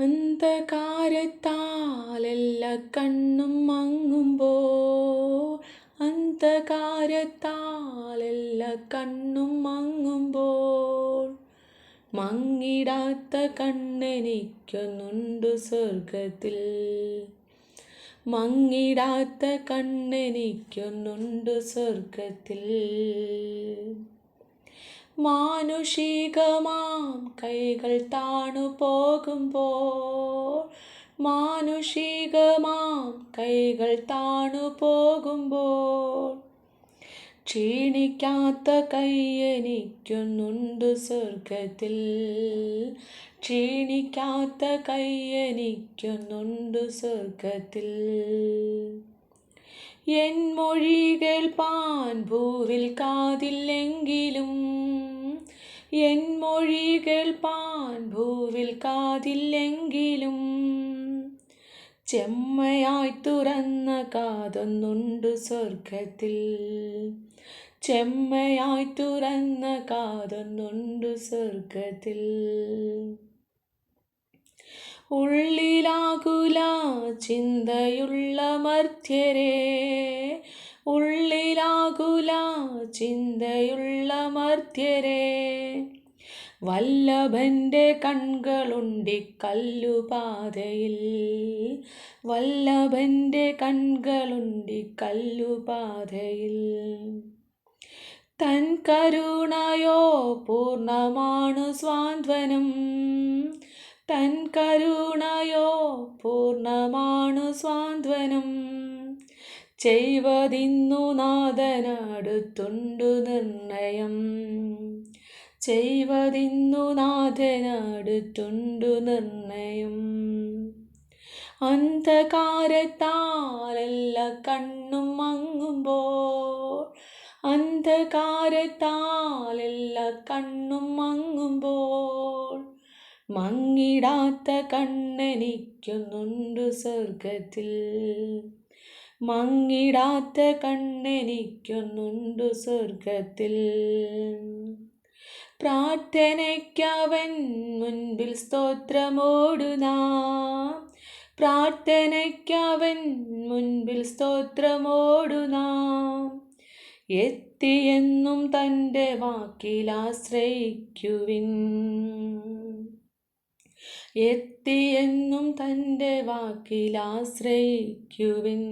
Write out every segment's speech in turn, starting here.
അന്ധകാരത്താലെല്ല കണ്ണും മങ്ങുമ്പോൾ. അന്ധകാരത്താലെല്ല കണ്ണും മങ്ങുമ്പോൾ. മങ്ങിടാത്ത കണ്ണെനിക്കൊന്നുണ്ടു സ്വർഗത്തിൽ മങ്ങിടാത്ത കണ്ണെനിക്കൊന്നുണ്ടു സ്വർഗത്തിൽ മാനുഷികമാം. കൈകൾ താണു പോകുമ്പോൾ മാനുഷികമാം. കൈകൾ താണു പോകുമ്പോൾ ക്ഷീണിക്കാത്ത കയ്യനിക്കുന്നുണ്ട് സ്വർഗത്തിൽ ക്ഷീണിക്കാത്ത കയ്യനിക്കുന്നുണ്ട് സ്വർഗത്തിൽ എൻ മൊഴികൾ പാൻ ഭൂവിൽ കാതില്ലെങ്കിലും എൻ മൊഴികൾ കേൾപ്പാൻ ഭൂവിൽ കാതില്ലെങ്കിലും ചെമ്മയായി തുറന്ന കാതൊന്നുണ്ട് സ്വർഗത്തിൽ ചെമ്മയായി തുറന്ന കാതൊന്നുണ്ട് സ്വർഗത്തിൽ ഉള്ളിലാകുല ചിന്തയുള്ള മർത്യരെ ഉള്ളിലാകുല ചിന്തയുള്ള മർത്യരെ വല്ലഭന്റെ കൺകളുണ്ടി കല്ലുപാതയിൽ. വല്ലഭന്റെ കൺകളുണ്ടി കല്ലുപാതയിൽ. തൻ കരുണയോ പൂർണമാണു സ്വാന്തനം തൻ കരുണയോ പൂർണമാണു സ്വാന്തനം ചെയ്വതിന്നു നാഥനടുത്തുണ്ടു നിർണയം. ചെയ്വതിന്നു നാഥനടുത്തുണ്ടു നിർണയം. അന്ധകാരത്താലല്ല കണ്ണും മങ്ങുമ്പോൾ. അന്ധകാരത്താലല്ല കണ്ണും മങ്ങുമ്പോൾ. മങ്ങിടാത്ത കണ്ണെനിക്കൊന്നുണ്ടു സ്വർഗത്തിൽ മങ്ങിടാത്ത കണ്ണെനിക്കൊന്നുണ്ടു സ്വർഗത്തിൽ പ്രാർത്ഥനയ്ക്കവൻ മുൻപിൽ സ്തോത്രമോടുന്ന പ്രാർത്ഥനയ്ക്കവൻ മുൻപിൽ സ്തോത്രമോടുനാം എത്തിയെന്നും തന്റെ വാക്കിലാശ്രയിക്കുവിൻ എത്തിയെന്നും തന്റെ വാക്കിലാശ്രയിക്കുവിൻ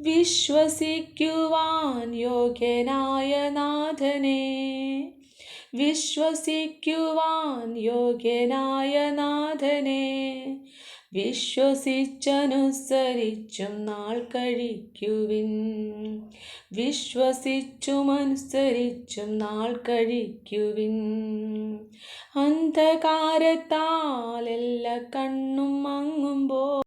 വിശ്വസിക്കുവാൻ യോഗ്യനായ നാഥനെ വിശ്വസിക്കുവാൻ യോഗ്യനായ നാഥനെ വിശ്വസിച്ചനുസരിച്ചും നാൾ കഴിക്കുവിൻ. വിശ്വസിച്ചുമനുസരിച്ചും നാൾ കഴിക്കുവിൻ. അന്ധകാരത്താലെല്ല കണ്ണും മങ്ങുമ്പോൾ